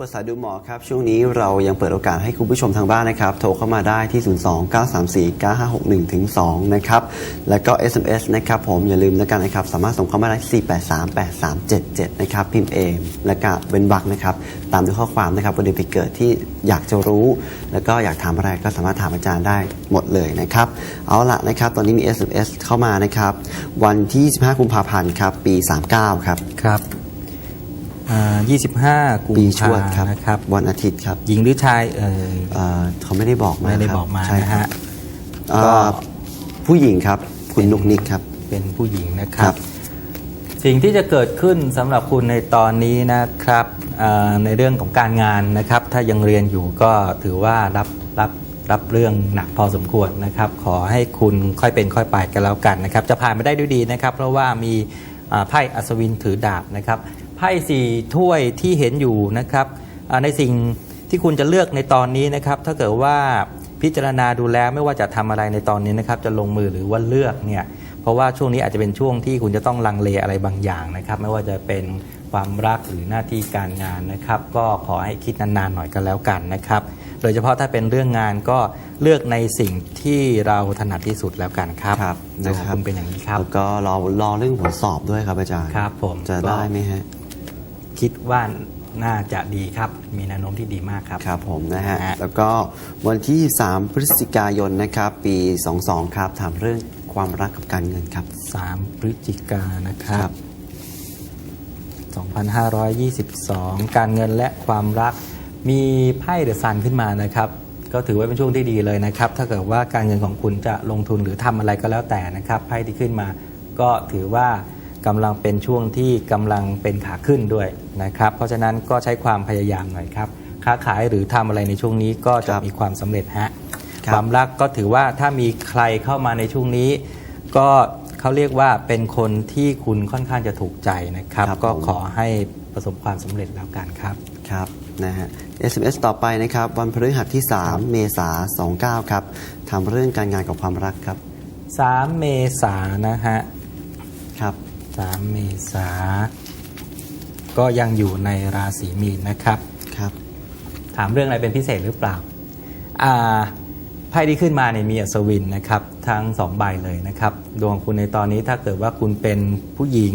ช่วงเปิดสายดูหมอครับ ช่วงนี้เรายังเปิดโอกาสให้คุณผู้ชมทางบ้านนะครับ โทรเข้ามาได้ที่ 029349561ถึง2นะครับ แล้วก็ SMS นะครับผมอย่าลืมแล้วกันนะครับ สามารถส่งเข้ามาได้ 4838377 นะครับ พิมพ์เองแล้วก็เป็นบักนะครับ ตามด้วยข้อความนะครับวันเดือนปีเกิดที่อยากจะรู้ แล้วก็อยากถามอะไรก็สามารถถามอาจารย์ได้หมดเลยนะครับ เอาละนะครับ ตอนนี้มี SMS เข้ามานะครับ วันที่25กุมภาพันธ์ครับปี 39 ครับครับ อ่า25กุมปีชภาวดครับนะครับ วันอาทิตย์ครับหญิงหรือชายเอ่ยเอ่อเขาไม่ได้บอกมาไม่ได้ครับบอกมาใช่นะครัฮะ บเอ่อผู้หญิงครับ คุณนุกนิกครับ เป็นผู้หญิงนะคครัรับ บ สิ่งที่จะเกิดขึ้นสำหรับคุณในตอนนี้นะครับอ่าในเรื่องของการงานนะครับ ถ้ายังเรียนอยู่ก็ถือว่ารับรับรับเรื่องหนักพอสมควรนะครับ ขอให้คุณค่อยเป็นค่อยไปกันแล้วกันนะครับ จะผ่านไปได้ด้วยดีนะครับ เพราะว่ามีอ่าไพ่อัศวินถือดาบนะครับ ไพ่สี่ถ้วยที่เห็นอยู่นะครับอ่าในสิ่งที่คุณจะเลือกในตอนนี้นะครับ ถ้าเกิดว่าพิจารณาดูแล้วไม่ว่าจะทำอะไรในตอนนี้นะครับ จะลงมือหรือว่าเลือกเนี่ยเพราะว่าช่วงนี้อาจจะเป็นช่วงที่คุณจะต้องลังเลอะไรบางอย่างนะครับ ไม่ว่าจะเป็นความรักหรือหน้าที่การงานนะครับ ก็ขอให้คิดนานๆหน่อยกันแล้วกันนะครับ โดยเฉพาะถ้าเป็นเรื่องงานก็เลือกในสิ่งที่เราถนัดที่สุดแล้วกันครับครับดวงของคุณเป็นอย่างนี้ครับแล้วก็รอรอเรื่องผลสอบด้วยครับอาจารย์ครับผมจะได้ไหมฮะ คิดว่าน่าจะดีครับ มีแนวโน้มที่ดีมากครับ ครับผมนะฮะนะฮะ แล้วก็วันที่ 3 พฤศจิกายนนะครับ ปี 22 ครับ ถามเรื่องความรักกับการเงินครับ 3 พฤศจิกายนนะครัครับบ2522 การเงินและความรัก มีไพ่เดอะซันขึ้นมานะครับ ก็ถือว่าเป็นช่วงที่ดีเลยนะครับ ถ้าเกิดว่าการเงินของคุณจะลงทุนหรือทำอะไรก็แล้วแต่นะครับ ไพ่ที่ขึ้นมา ก็ถือว่า กำลังเป็นช่วงที่กำลังเป็นขาขึ้นด้วยนะครับ เพราะฉะนั้นก็ใช้ความพยายามหน่อยครับ ค้าขายหรือทำอะไรในช่วงนี้ก็จะครับมีความสำเร็จฮะครับความรักก็ถือว่าถ้ามีใครเข้ามาในช่วงนี้ ก็เขาเรียกว่าเป็นคนที่คุณค่อนข้างจะถูกใจนะครับครับก็ผมขอให้ประสบความสำเร็จแล้วกันครับครับนะฮะ SMS ต่อไปนะครับ วันพฤหัสที่ 3 เมษายน29 ครับถามเรื่องการงานกับความรักครับ 3 เมษายนนะฮะครับ 3 เมษา ก็ยังอยู่ในราศีมีนนะครับ ครับ ถามเรื่องอะไรเป็นพิเศษหรือเปล่าอ่าไพ่ที่ขึ้นมาเนี่ยมีอัศวินนะครับทั้งสองใบเลยนะครับ ดวงคุณในตอนนี้ถ้าเกิดว่าคุณเป็นผู้หญิง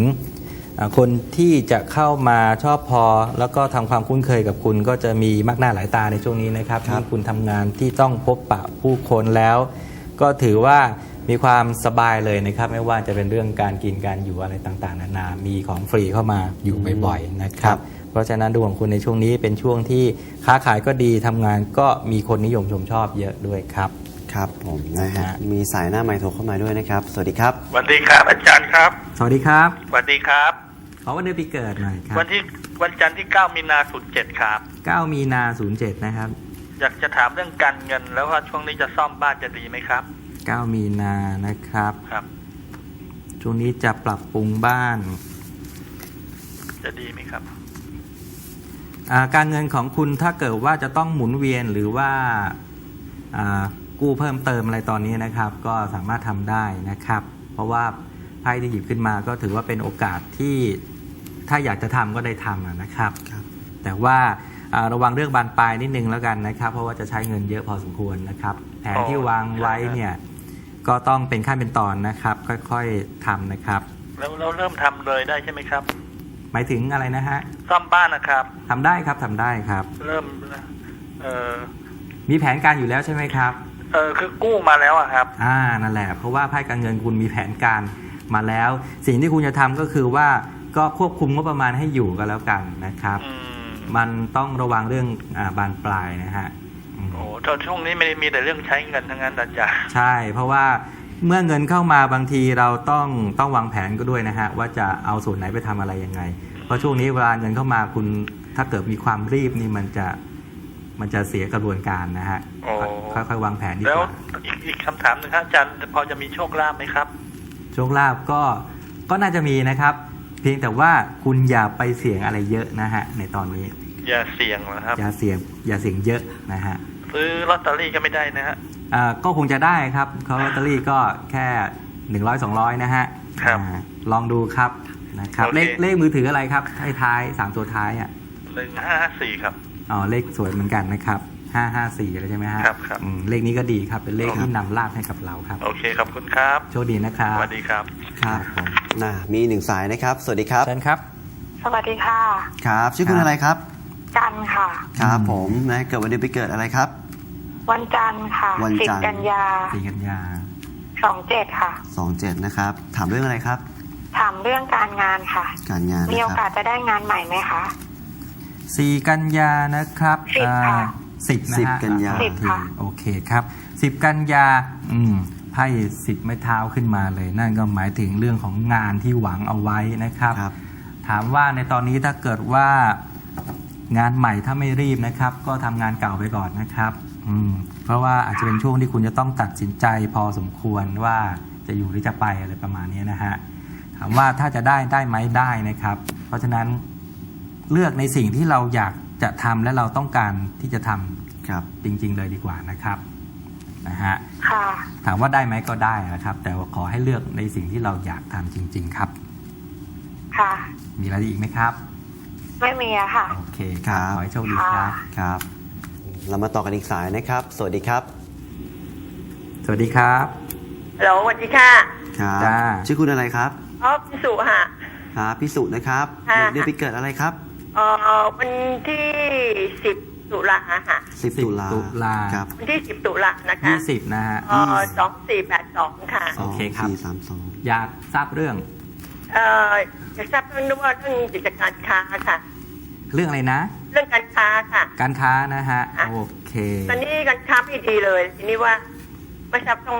อ่าคนที่จะเข้ามาชอบพอ แล้วก็ทำความคุ้นเคยกับคุณก็จะมีมากหน้าหลายตาในช่วงนี้นะครับครับที่คุณทำงานที่ต้องพบปะผู้คนแล้ว ก็ถือว่า มีความสบายเลยนะครับ ไม่ว่าจะเป็นเรื่องการกินการอยู่อะไรต่างๆ นานา มีของฟรีเข้ามาอยู่บ่อยๆนะครับ เพราะฉะนั้นดวงของคุณในช่วงนี้เป็นช่วงที่ค้าขายก็ดีทำงานก็มีคนนิยมชมชอบเยอะด้วยครับ ครับผมนะฮะฮะ มีสายหน้าไมค์โทรเข้ามาด้วยนะครับ สวัสดีครับ สวัสดีครับอาจารย์ครับ สวัสดีครับ สวัสดีครับ ขอวันเดือนปีเกิดหน่อยครัวันที่วันจันทร์ที่ 9 มีนาสุดเจ็ดครับ บ 9 มีนา 07 นะครับ อยากจะถามเรื่องการเงินแล้วว่าช่วงนี้จะซ่อมบ้านจะดีไหมครับ 9 มีนานะครับ ครับ ช่วงนี้จะปรับปรุงบ้าน จะดีไหมครับ อ่าการเงินของคุณถ้าเกิดว่าจะต้องหมุนเวียนหรือว่าอ่ากู้เพิ่มเติมอะไรตอนนี้นะครับ ก็สามารถทำได้นะครับ เพราะว่าไพ่ที่หยิบขึ้นมาก็ถือว่าเป็นโอกาสที่ถ้าอยากจะทำก็ได้ทำอะนะครับ ครับ แต่ว่าอ่าระวังเรื่องบานปลายนิดนึงแล้วกันนะครับ เพราะว่าจะใช้เงินเยอะพอสมควรนะครับ แผนที่วางไว้เนี่ย ก็ต้องเป็นขั้นเป็นตอนนะครับ ค่อยๆทำนะครับแล้วเราเริ่มทำเลยได้ใช่ไหมครับ หมายถึงอะไรนะฮะซ่อมบ้านนะครับ ทำได้ครับทำได้ครับ เริ่ม เออมีแผนการอยู่แล้วใช่ไหมครับ เออคือกู้มาแล้วอะครับ อ่านั่นแหละ เพราะว่าไพ่การเงินคุณมีแผนการมาแล้ว สิ่งที่คุณจะทำก็คือว่าก็ควบคุมงบประมาณให้อยู่ก็แล้วกันนะครับ อืม มันต้องระวังเรื่องอาบานปลายนะฮะอืม โอ้ตอนช่วงนี้ไม่ได้มีแต่เรื่องใช้เงินทั้งนั้นอาจารย์ใช่ เพราะว่าเมื่อเงินเข้ามาบางทีเราต้องต้องวางแผนก็ด้วยนะฮะ ว่าจะเอาส่วนไหนไปทำอะไรยังไง เพราะช่วงนี้เวลาเงินเข้ามาคุณถ้าเกิดมีความรีบนี่มันจะมันจะเสียกระบวนการนะฮะโอ้ค่อยๆวางแผนดีแล้กวว่าอีกอีกคำถามหนึงครับอาจารย์พอจะมีโชคลาภไหมครับ โชคลาภก็ก็น่าจะมีนะครับ เพียงแต่ว่าคุณอย่าไปเสี่ยงอะไรเยอะนะฮะในตอนนี้ อย่าเสี่ยงนะครับอย่าเสี่ยงอย่าเสี่ยงเยอะนะฮะ ซื้อลอตเตอรี่ก็ไม่ได้นะฮะอ่าก็คงจะได้ครับเขาลอตเตอรี่ก็แค่หนึ่งร้อยสองร้อยนะฮะครับอ่าลองดูครับนะครับโอเคเลขเลขมือถืออะไรครับท้ายท้ายๆสามตัวท้ายอะหนึ่งห้าสี่ครับอ๋อเลขสวยเหมือนกันนะครับห้าห้าสี่อะไรใช่ไหมฮะครับครับอืมเลขนี้ก็ดีครับเป็นเลขที่นำลาภให้กับเราครับ โอเคขอบคุณครับโชคดีนะครับสวัสดีครับครับผมน่ะมีหนึ่งสายนะครับ สวัสดีครับเชิญครับ สวัสดีค่ะ ครับ ชื่อคุณครับอะไรครับ จันทร์ค่ะ ครับผมนะเกิดวันเดือนปีเกิดอะไรครับ วันจันทร์ค่ะวันสิบจันทร์กันยาสี่กันยาสองเจ็ดค่ะ27นะครับ ถามเรื่องอะไรครับ ถามเรื่องการงานค่ะ การงานมีนะโอคการัสจะได้งานใหม่ไหมคะ สี่กันยานะครับสิบค่ะสิบนะสิบฮะกันยาสิบค่ะ โอเคครับสิบกันยาอืมไพ่สิบไม้เท้าขึ้นมาเลย นั่นก็หมายถึงเรื่องของงานที่หวังเอาไว้นะครับ ครับ ถามว่าในตอนนี้ถ้าเกิดว่างานใหม่ถ้าไม่รีบนะครับ ก็ทำงานเก่าไปก่อนนะครับ อืมเพราะว่าอาจจะเป็นช่วงที่คุณจะต้องตัดสินใจพอสมควรว่าจะอยู่หรือจะไปอะไรประมาณนี้นะฮะถามว่าถ้าจะได้ได้ไหมได้นะครับ เพราะฉะนั้นเลือกในสิ่งที่เราอยากจะทำและเราต้องการที่จะทำครับ จริง ๆ เลยดีกว่านะครับนะฮะค่ะถามว่าได้ไหมก็ได้นะครับ แต่ว่าขอให้เลือกในสิ่งที่เราอยากทำจริง ๆ ครับ ค่ะ มีอะไรอีกไหมครับ ไม่มีอะค่ะ โอเคครับครับขอให้โชคดีครับครับ เรามาต่อกันอีกสายนะครับ สวัสดีครับ สวัสดีครับฮัลโหลสวัสดีค่ะครับจ้า ชื่อคุณอะไรครับอ๋อพิสุค่ะ ครับพี่สุนะครับค่ะ เดือนปีเกิดอะไรครับเอ่อวันที่สิบตุลาค่ะ10ตุลาตุลา ครับวันที่สิบตุลานะคะยี่สิบนะฮะ เอ่อสองสี่แปดสองค่ะ โอเคครับ สี่สามสองอยากทราบเรื่อง เอ่อจะทราบเรื่องว่าเรื่องกิจการค้าค่ะ เรื่องอะไรนะ เรื่องการค้าค่ะ การค้านะฮะค่ะ โอเค ตอนนี้การค้าไม่ดีเลย ทีนี้ว่าไม่ทราบต้อง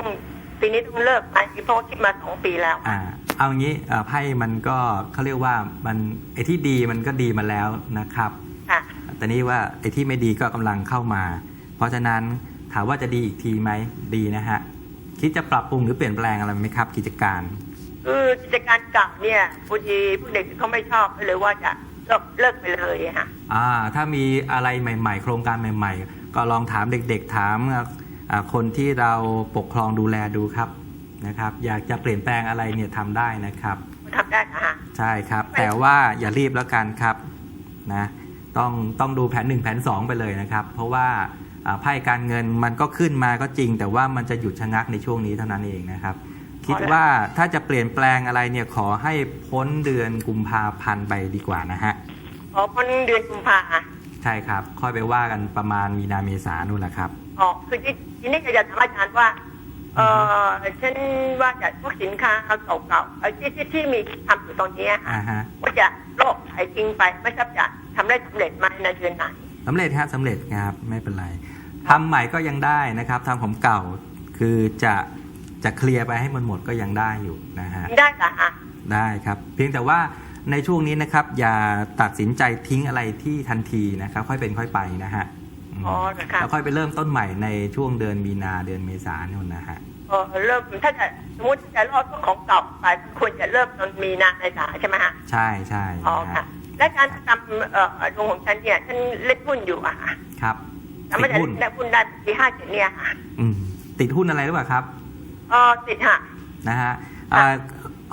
ปีนี้ต้องเลิกไหมเพราะว่าคิดมาสองปีแล้วอ่า เอางี้เอ่อไพ่มันก็เขาเรียกว่ามันไอ้ที่ดีมันก็ดีมาแล้วนะครับ ค่ะ แต่นี่ว่าไอ้ที่ไม่ดีก็กำลังเข้ามา เพราะฉะนั้นถามว่าจะดีอีกทีไหมดีนะฮะ คิดจะปรับปรุงหรือเปลี่ยนแปลงอะไรไหมครับ กิจการ คือกิจการเก่าเนี่ยพอดีผู้เด็กเขาไม่ชอบเลยว่าจะเลิกเลิกไปเลยค่ะอ่า ถ้ามีอะไรใหม่ ๆ โครงการใหม่ ๆ ก็ลองถามเด็กๆถามอ่าคนที่เราปกครองดูแลดูครับนะครับ อยากจะเปลี่ยนแปลงอะไรเนี่ยทำได้นะครับทำได้ค่ะใช่ครับ แต่ว่าอย่ารีบแล้วกันครับนะต้องต้องดูแผน 1 แผน 2 ไปเลยนะครับ เพราะว่าอ่าไพ่การเงินมันก็ขึ้นมาก็จริง แต่ว่ามันจะหยุดชะงักในช่วงนี้เท่านั้นเองนะครับ คิดว่าถ้าจะเปลี่ยนแปลงอะไรเนี่ยขอให้พ้นเดือนกุมภาพันธ์ไปดีกว่านะฮะ อ๋อพ้นเดือนกุมภาใช่ครับ ค่อยไปว่ากันประมาณมีนาเมษานู่นแหละครับอ๋อคือที่ทีนี้อยากจะถามอาจารย์ว่า เออฉันว่าจะพวกสินค้าเก่าๆเอ่อที่ที่ที่มีทำอยู่ตอนนี้ค่ะอ่าฮะว่าจะโลกขายทิ้งไปไม่ทราบจะทำได้สำเร็จไหมในเดือนไหนสำเร็จฮะสำเร็จครับไม่เป็นไรทำใหม่ก็ยังได้นะครับทำของเก่าคือจะจะเคลียร์ไปให้มันหมดก็ยังได้อยู่นะฮะได้เหรอคะได้ครับ เพียงแต่ว่า ในช่วงนี้นะครับ อย่าตัดสินใจทิ้งอะไรที่ทันทีนะครับ ค่อยเป็นค่อยไปนะฮะมอ๋อนะคะแล้วค่อยไปเริ่มต้นใหม่ในช่วงเดือนมีนาเดือนเมษายนนนะฮะเออเริ่มถ้าจะสมมติจะรอดพวกของเก่าไปควรจะเริ่มตอนมีนาในสาใช่ไหมฮะใช่ใช่อ๋อนะค่ะฮะและการทำเอ่อดวงของฉันเนี่ยฉันเล่นหุ้นอยู่อะค่ะครับแล้วติไม่ดได้หุ้นได้หุ้นได้ปีห้าเจ็ดเนี่ยค่ะอืมติดหุ้นอะไรหรือเปล่าครับเออติดค่ะนะฮะอ่า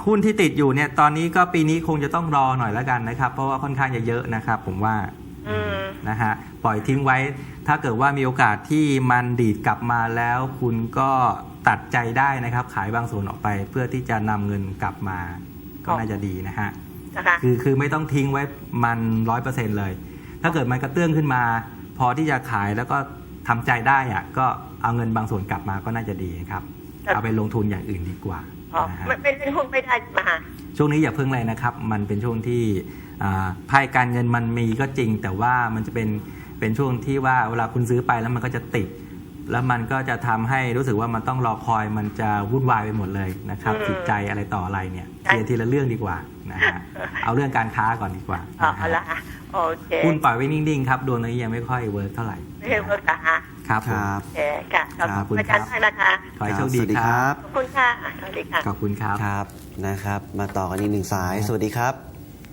หุ้นที่ติดอยู่เนี่ย ตอนนี้ก็ปีนี้คงจะต้องรอหน่อยแล้วกันนะครับ เพราะว่าค่อนข้างจะเยอะนะครับ ผมว่าอืมนะฮะปล่อยทิ้งไว้ ถ้าเกิดว่ามีโอกาสที่มันดีดกลับมาแล้ว คุณก็ตัดใจได้นะครับ ขายบางส่วนออกไป เพื่อที่จะนำเงินกลับมา ก็น่าจะดีนะฮะนะคะคือคือไม่ต้องทิ้งไว้มันร้อยเปอร์เซ็นเลย ถ้าเกิดมันกระเตื้องขึ้นมา พอที่จะขายแล้วก็ทำใจได้อะก็เอาเงินบางส่วนกลับมาก็น่าจะดีครับ เอาไปลงทุนอย่างอื่นดีกว่าอ๋อนะฮะไม่ไม่เล่นหุ้นไม่ได้ใช่ไหมฮะช่วงนี้อย่าเพิ่งเลยนะครับ มันเป็นช่วงที่อ่าไพ่การเงินมันมีก็จริง แต่ว่ามันจะเป็นเป็นช่วงที่ว่าเวลาคุณซื้อไปแล้วมันก็จะติด แล้วมันก็จะทำให้รู้สึกว่ามันต้องรอคอยมันจะวุ่นวายไปหมดเลยนะครับอืมจิตใจอะไรต่ออะไรเนี่ยใช่เคลียร์ทีละเรื่องดีกว่านะฮะเอาเรื่องการค้าก่อนดีกว่าอ๋อนะเอาฮะละฮะโอเคหุ้นปล่อยไว้นิ่งๆครับดวงนี้ยังไม่ค่อยเวิร์กเท่าไหร่ไม่ใช่เวิร์กอะฮะ ครับคผมรับ โอเคค่ะขอบขอบคุคุณณอาจารย์ครับ มากนะคะขอให้โชคดีสวัสดีคครัรับ บ ขอบคุณค่ะสวัสดีค่ะ ขอบคุณครับ ครับนะครับ มาต่อกันอีกหนึ่งสาย สวัสดีครับ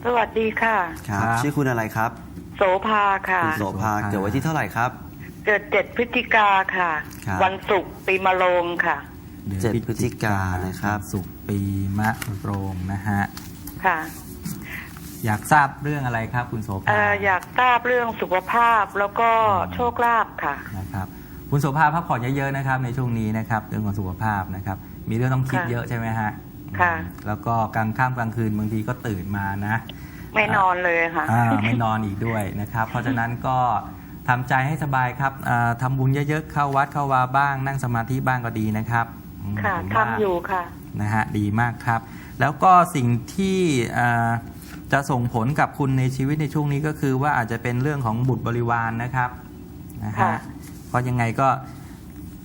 สวัสดีค่ะ ครับ ครับ ชื่อคุณอะไรครับโสภาค่ะ คุณโสภาโสภาเกิดวันที่เท่าไหร่ครับ เกิดเจ็ดพฤศจิกาค่ะ ครับ วันศุกร์ปีมะโรงค่ะดือนเจ็ดพฤศจิกายนนะครับ สุขปีมะโรงนะฮะ ค่ะ อยากทราบเรื่องอะไรครับ คุณโสภาเอ่ออยากทราบเรื่องสุขภาพแล้วก็อืมโชคลาภค่ะ นะครับ คุณโสภาพักผ่อนเยอะๆนะครับ ในช่วงนี้นะครับเรื่องของสุขภาพนะครับ มีเรื่องต้องคิดค่ะเยอะใช่ไหมฮะค่ะ อืมแล้วก็กลางค่ำกลางคืนบางทีก็ตื่นมานะ ไม่นอนเลยค่ะ อ่าไม่นอนอีกด้วยนะครับ เพราะฉะนั้นก็ทำใจให้สบายครับอ่าทำบุญเยอะๆ เข้าวัดเข้าวาบ้าง นั่งสมาธิบ้างก็ดีนะครับอืมค่ะผมว่าทำอยู่ค่ะ นะฮะดีมากครับ แล้วก็สิ่งที่อ่า จะส่งผลกับคุณในชีวิตในช่วงนี้ก็คือว่าอาจจะเป็นเรื่องของบุตรบริวารนะครับนะฮะค่ะเพราะยังไงก็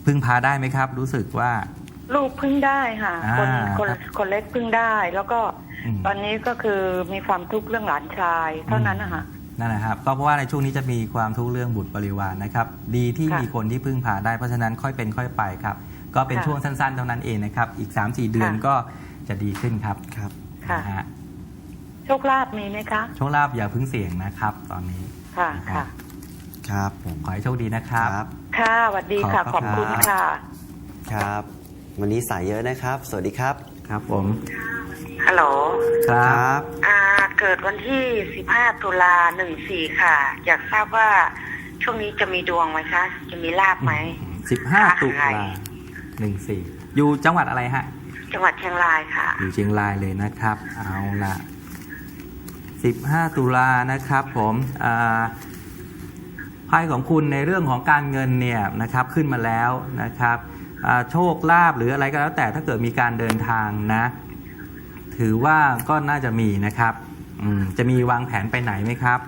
พึ่งพาได้ไหมครับ รู้สึกว่า ลูกเพึ่งได้ค่ะอ่าคนคนครับคนเล็กเพึ่งได้ แล้วก็อืม ตอนนี้ก็คือมีความทุกข์เรื่องหลานชาย เท่านั้นนะคะ นั่นแหละครับก็เพราะว่าในช่วงนี้จะมีความทุกข์เรื่องบุตรบริวารนะครับ ดีที่ค่ะมีคนที่พึ่งพาได้เพราะฉะนั้นค่อยเป็นค่อยไปครับ ก็เป็นค่ะช่วงสั้นๆเท่านั้นเองนะครับ อีก 3-4 เดือนค่ะ ก็จะดีขึ้นครับครับค่ะ นะฮะ โชคลาภมีไหมคะ โชคลาภอย่าเพึ่งเสี่ยงนะครับ ตอนนี้ ค่ะค่ะ ครับผมขอให้โชคดีนะครับครับค่ะสวัสดีค่ะ ขขออบบพระคุณครับค่ะ ครับ วันนี้สายเยอะนะครับ สวัสดีครับ ครับผมฮัลโหลคครัรับบอ่าเกิดวันที่ 15 ตุลา14 ค่ะ อยากทราบว่าช่วงนี้จะมีดวงไหมคะ จะมีลาบไหม15ตุลาค่ะ14อยู่จังหวัดอะไรฮะ จังหวัดเชียงรายค่ะ อยู่เชียงรายเลยนะครับ เอาละ 15 ตุลานะครับผมอ่าไพ่ของคุณในเรื่องของการเงินเนี่ยนะครับขึ้นมาแล้วนะครับอ่าโชคลาภหรืออะไรก็แล้วแต่ถ้าเกิดมีการเดินทางนะ ถือว่าก็น่าจะมีนะครับอืมจะมีวางแผนไปไหนไหมครับ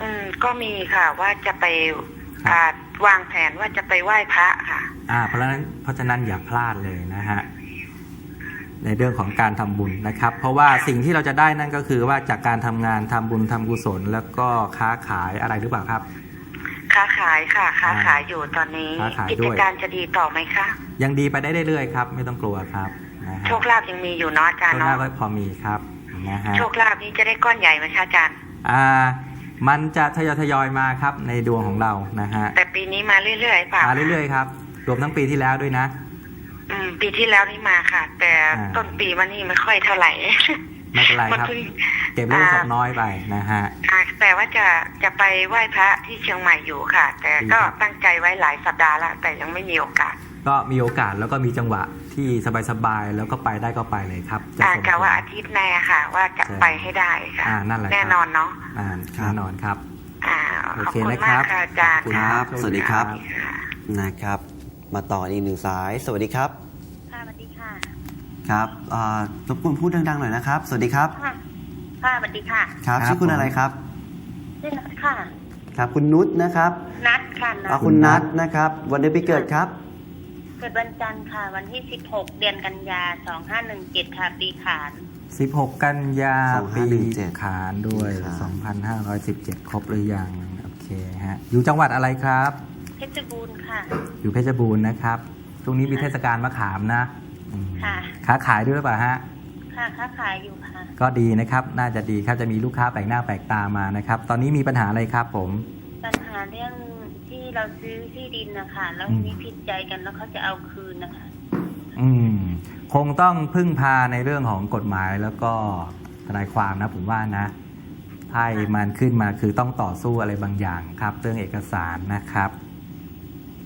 อืมก็มีค่ะว่าจะไปครับอ่าวางแผนว่าจะไปไหว้พระค่ะ อ่า เพราะฉะนั้นเพราะฉะนั้นอย่าพลาดเลยนะฮะ ในเรื่องของการทำบุญนะครับ เพราะว่าสิ่งที่เราจะได้นั่นก็คือว่าจากการทำงานทำบุญทำกุศล แล้วก็ค้าขายอะไรหรือเปล่าครับ ค้าขายค่ะ ค้าอ่าขายอยู่ตอนนี้ค้าขายกิด้จวยการจะดีต่อไหมคะยังดีไปได้เรื่อยๆครับ ไม่ต้องกลัวครับนะฮะโชคลาภยังมีอยู่เนาะอาจารโชย์คลาเนาะภก็พอมีครับนะฮะโชคลาภนี้จะได้ก้อนใหญ่ไหมคะอาจารย์อ่ามันจะทยอยทยอยๆมาครับในดวงของเรานะฮะแต่ปีนี้มาเรื่อยๆเปล่ามาเรื่อยๆครับรวมทั้งปีที่แล้วด้วยนะ อืมปีที่แล้วนี่มาค่ะ แต่อ่าต้นปีมานี่ไม่ค่อยเท่าไหร่ไม่เป็นไรครับมันเพิ่งเก็บเรื่องศพน้อยไปนะฮะอ่าแต่ว่าจะจะไปไหว้พระที่เชียงใหม่อยู่ค่ะ แต่ก็ดีครับตั้งใจไว้หลายสัปดาห์ละแต่ยังไม่มีโอกาส ก็มีโอกาสแล้วก็มีจังหวะที่สบายๆแล้วก็ไปได้ก็ไปเลยครับจะอ่าส่งผลกะว่าอาทิตย์หน้าค่ะ ว่าจะใช่ไปให้ได้ค่ะอ่านั่นแหละครับแน่นอนเนาะอ่าครับแน่นอนครับ อ่าโอขอบเคคุณนะคมารักบค่ะอาจารย์ขอบคุณครับโชสวัสดีครับค่ะนะครับ มาต่ออีกหนึ่งสาย สวัสดีครับ ค่ะสวัสดีค่ะ ครับอ่ารบกวนพูดดังๆหน่อยนะครับ สวัสดีครับ ค่ะ ค่ะสวัสดีค่ะครับ ครับชื่อคุณผม อะไรครับ ชื่อนัทค่ะ ครับ คุณนุชนะครับนัทค่ะนัอ่าทคุณนัทนะครับ วันเดือนปีเกิดครับ เกิดวันจันทร์ค่ะ วันที่ 16 เดือนกันยา 2517 ค่ะ ปีขาน 16 กันยาปี2517ขานด้วยครับ2517 ครบหรือยัง โอเคฮะ อยู่จังหวัดอะไรครับเพ ชรบูรณ์ค่ะ อยู่เพชรบูรณ์นะครับช่วงนี้มีเทศกาลมะขามนะอืมค่ะ ค้าขายด้วยหรือเปล่าฮะ ค่ะค้าขายอยู่ค่ะ ก็ดีนะครับ น่าจะดีครับจะมีลูกค้าแปลกหน้าแปลกตามานะครับ ตอนนี้มีปัญหาอะไรครับผม ปัญหาเรื่องที่เราซื้อที่ดินนะคะแล้วอืมทีนี้ผิดใจกันแล้วเขาจะเอาคืนนะคะ อืม คงต้องพึ่งพาในเรื่องของกฎหมายแล้วก็ทนายความนะผมว่านะไพ่มันขึ้นมาคือต้องต่อสู้อะไรบางอย่างครับ เรื่องเอกสารนะครับ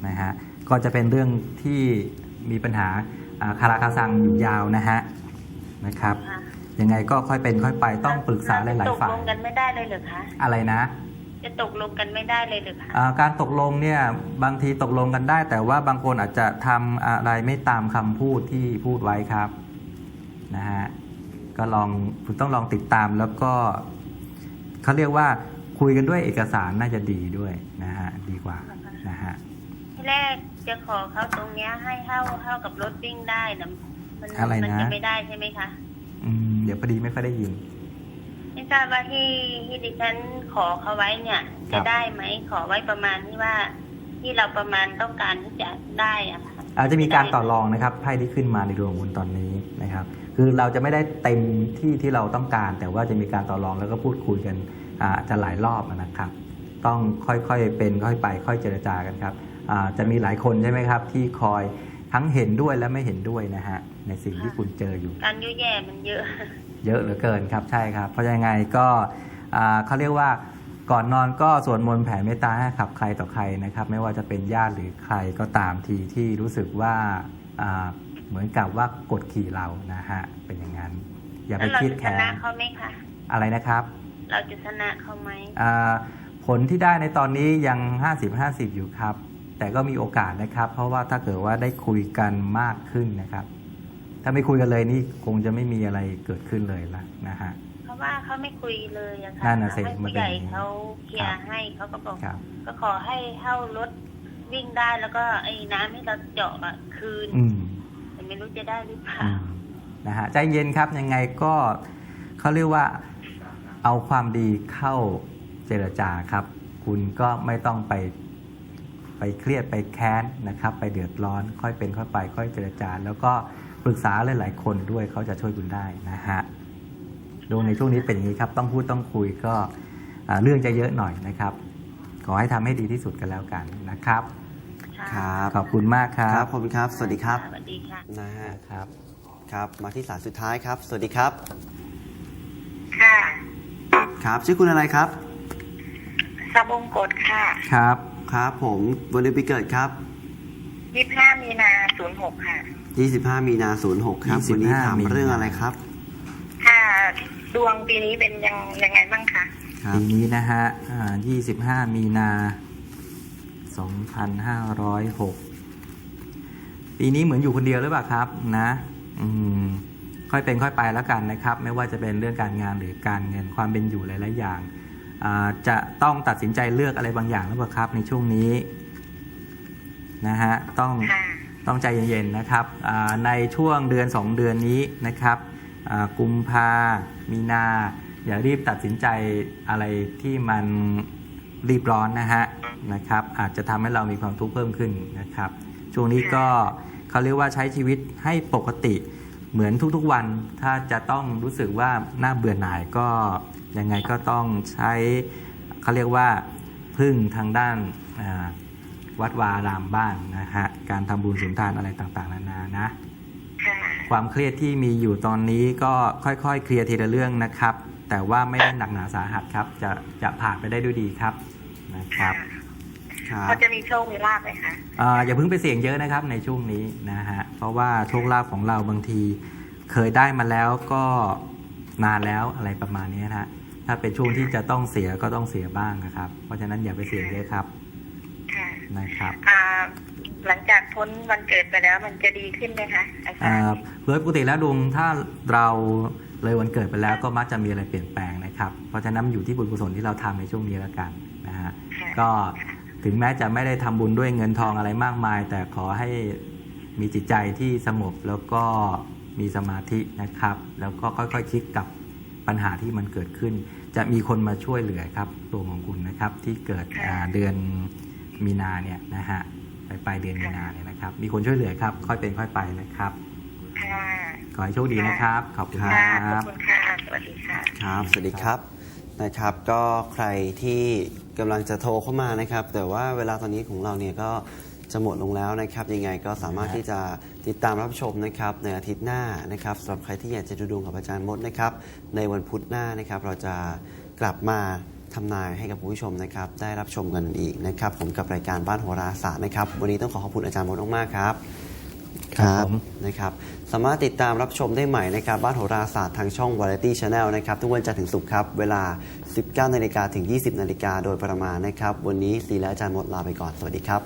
นะฮะก็จะเป็นเรื่องที่มีปัญหาอ่าคาราคาซังอยู่ยาวนะฮะนะครับค่ะยังไงก็ค่อยเป็นค่อยไปต้องปรึกษาหลายตๆกฝ่าลยงกันไม่ได้เลยเหรือคะอะไรนะจะตกลงกันไม่ได้เลยเหรือคะอ่าการตกลงเนี่ยบางทีตกลงกันได้ แต่ว่าบางคนอาจจะทำอะไรไม่ตามคำพูดที่พูดไว้ครับนะฮะก็ลองคุณต้องลองติดตามแล้วก็เขาเรียกว่าคุยกันด้วยเอกสารน่าจะดีด้วยนะฮะดีกว่านะฮะ ที่แรกจะขอเขาตรงเนี้ยให้เท่าเท่ากับรถวิ่งได้นะมันอะไรนะ มัจะไม่ได้ใช่ไหมคะ อืมเดี๋ยวพอดีไม่ค่อยได้ยิน ไม่ทราบว่าที่ที่ดิฉันขอเขาไว้เนี่ย ครัจะบ ได้ไหมขอไว้ประมาณที่ว่า ที่เราประมาณต้องการที่จะได้อะค่ะ อาจจะมีการต่อรองนะครับไพ่ที่ขึ้นมาในดวงคุณตอนนี้นะครับ คือเราจะไม่ได้เต็มที่ที่เราต้องการ แต่ว่าจะมีการต่อรองแล้วก็พูดคุยกันอาจจะหลายรอบนะครับ ต้องค่อยๆเป็นค่อยไป ค่อยเจรจากันครับอ่า จะมีหลายคนใช่ไหมครับ ที่คอยทั้งเห็นด้วยและไม่เห็นด้วยนะฮะในสิ่งที่คุณเจออยู่ การยุ่ยแย่มันเยอะ เยอะเหลือเกินครับใช่ครับ เพราะยังไงก็อ่าเขาเรียกว่าก่อนนอนก็สวดมนต์แผ่เมตตาให้กับใครต่อใครนะครับ ไม่ว่าจะเป็นญาติหรือใครก็ตามทีที่รู้สึกว่าอ่าเหมือนกับว่ากดขี่เรานะฮะเป็นอย่างนั้น อย่าไปแล้วเราคิดจะชแค้นะนเขาไหมคะอะไรนะครับ เราจะชนะเขาไหมอ่าผลที่ได้ในตอนนี้ยัง 50-50 อยู่ครับ แต่ก็มีโอกาสนะครับ เพราะว่าถ้าเกิดว่าได้คุยกันมากขึ้นนะครับ ถ้าไม่คุยกันเลยนี่คงจะไม่มีอะไรเกิดขึ้นเลยละนะฮะเพราะว่าเขาไม่คุยเลยอะค่ะนั่นน่ะสิให้มันผู้เป็นใหญ่อย่างนี้ เขาเคลียครัร์บให้เขาก็บอก ครับ ก็ขอให้เข้ารถวิ่งได้แล้วก็ไอ้น้ำให้เราเจาะอะคืนอืม แต่ไม่รู้จะได้หรือเปล่า อืมนะฮะใจเย็นครับยังไงก็เขาเรียกว่าเอาความดีเข้าเจรจาครับ คุณก็ไม่ต้องไป ไปเครียดไปแค้นนะครับ ไปเดือดร้อน ค่อยเป็นค่อยไป ค่อยเจรจาแล้วก็ปรึกษาหลายๆคนด้วยเขาจะช่วยคุณได้นะฮะดวงในช่วงนี้เป็นอย่างนี้ครับ ต้องพูดต้องคุยก็อ่าเรื่องจะเยอะหน่อยนะครับ ขอให้ทำให้ดีที่สุดกันแล้วกันนะครับครับขอบคุณมากครัครับบขอบคุณครับ สวัสดีครับสวัสดีค่ะนะฮะครับ ครับมาที่สายสุดท้ายครับ สวัสดีครับ ค่ะ ครับชื่อคุณอะไรครับสบงกฎค่ะครับ ครับ ผมวันเดือนปีเกิดครับยี่ห้ามีนาศูนย์หกค่ะ25มีนา06ครับ25วันนี้ถามมีนา เรื่องอะไรครับ ค่ะดวงปีนี้เป็นยังยังไงบ้างคะครับ ปีนี้นะฮะอ่า25 มีนา 2506 ปีนี้เหมือนอยู่คนเดียวหรือเปล่าครับนะ อืม ค่อยเป็นค่อยไปแล้วกันนะครับ ไม่ว่าจะเป็นเรื่องการงานหรือการเงินความเป็นอยู่หลาย ๆ อย่างอ่า จะต้องตัดสินใจเลือกอะไรบางอย่างหรือเปล่าครับ ในช่วงนี้นะฮะต้องค่ะต้องใจเย็นๆนะครับอ่าในช่วงเดือน 2 เดือนนี้นะครับอ่ากุมภามีนา อย่ารีบตัดสินใจอะไรที่มันรีบร้อนนะฮะนะครับ อาจจะทำให้เรามีความทุกข์เพิ่มขึ้นนะครับ ช่วงนี้ก็เขาเรียกว่าใช้ชีวิตให้ปกติเหมือนทุกๆวัน ถ้าจะต้องรู้สึกว่าน่าเบื่อหน่ายก็ ยังไงก็ต้องใช้เขาเรียกว่าพึ่งทางด้านอ่าวัดวาอารามบ้างนะฮะการทำบุญสุนทานอะไรต่างๆนานานะค่ะความเครียดที่มีอยู่ตอนนี้ก็ค่อยๆ เคลียร์ทีละเรื่องนะครับ แต่ว่าไม่ได้หนักหนาสาหัสครับ จะจะผ่านไปได้ด้วยดีครับนะครับครับเขาจะมีโชคมีลาบไหมคะอ่าอย่าเพิ่งไปเสี่ยงเยอะนะครับในช่วงนี้นะฮะเพราะว่าโชคลาภของเราบางที เคยได้มาแล้วก็นานแล้วอะไรประมาณนี้นะฮะ ถ้าเป็นช่วงที่จะต้องเสียก็ต้องเสียบ้างนะครับ เพราะฉะนั้นอย่าไปเสี่ยงเยอะครับค่ะนะครับอ่าหลังจากพ้นวันเกิดไปแล้วมันจะดีขึ้นไหมคะอาจารอ่าย์โดยปกติแล้วดวงถ้าเราเลยวันเกิดไปแล้วก็มักจะมีอะไรเปลี่ยนแปลงนะครับ เพราะฉะนั้นมันอยู่ที่บุญกุศลที่เราทำในช่วงนี้แล้วกันนะฮะค่ะก็ถึงแม้จะไม่ได้ทำบุญด้วยเงินทองอะไรมากมาย แต่ขอให้มีจิตใจที่สงบแล้วก็มีสมาธินะครับ แล้วก็ค่อยๆคคิดกับปัญหาที่มันเกิดขึ้น จะมีคนมาช่วยเหลือครับตัวของคุณนะครับ ที่เกิดอ่าเดือนมีนาเนี่ยนะฮะไปปลายเดือนมีนาเนี่ยนะครับ มีคนช่วยเหลือครับ ค่อยเป็นค่อยไปนะครับค่ะขอให้โชคดีนะครับ ขอบคุณคค่ะขรัอบบคุณค่ะสวัสดีค่ะครับสวัสดีครับนะครับ ก็ใครที่กำลังจะโทรเข้ามานะครับ แต่ว่าเวลาตอนนี้ของเราเนี่ยก็ จะหมดลงแล้วนะครับ ยังไงก็สามารถที่จะติดตามรับชมนะครับในอาทิตย์หน้านะครับสำหรับใครที่อยากจะดูดวงกับอาจารย์มดนะครับ ในวันพุธหน้านะครับเราจะกลับมาทำนายให้กับคุณผู้ชมนะครับ ได้รับชมกันอีกนะครับ ผมกับรายการบ้านโหราศาสตร์นะครับ วันนี้ต้องขอขอบคุณอาจารย์มดมากๆครับครับผมนะครับสามารถติดตามรับชมได้ใหม่นะครับบ้านโหราศาสตร์ทางช่อง Variety Channel นะครับทุกวันจันทร์ถึงศุกร์ครับ เวลา 19นาฬิกาถึง 20นาฬิกาโดยประมาณนะครับ วันนี้สีและอาจารย์หมดลาไปก่อน สวัสดีครับ